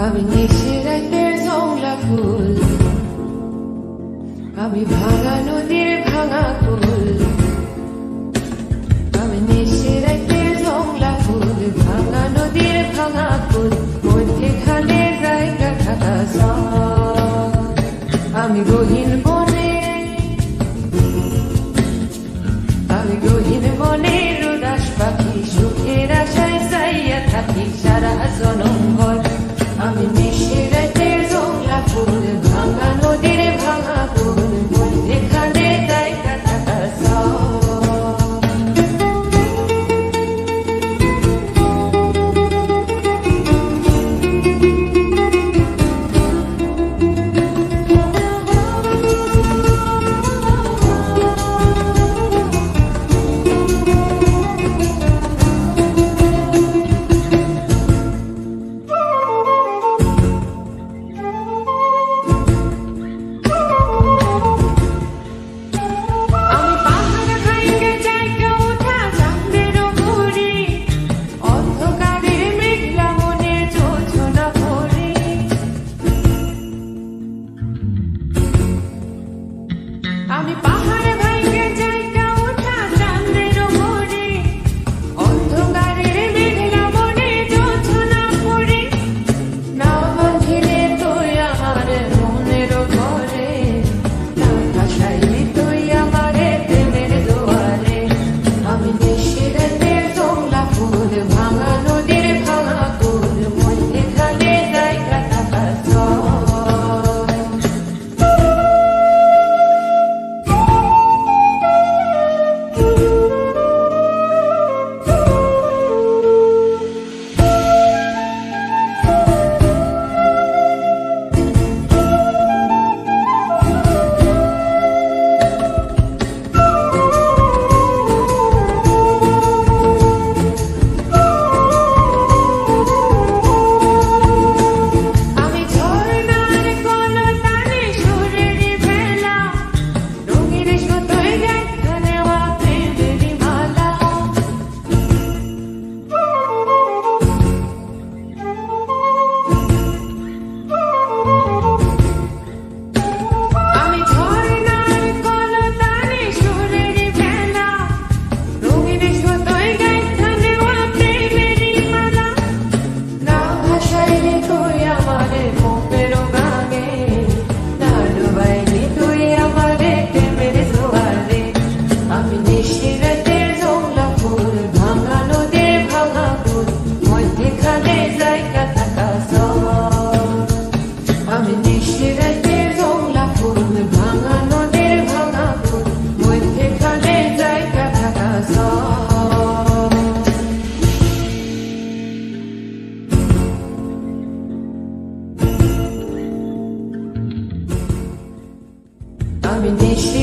আমি নিশিরাতের জংলা ফুল আমি ভাঙা নদীর ভাঙা ফুল আমি নিশিরাতের জংলা ফুল ভাঙা নদীর ভাঙা ফুল মধ্যেখানে জায়গা থাকা আমি গহীন Kardeşlik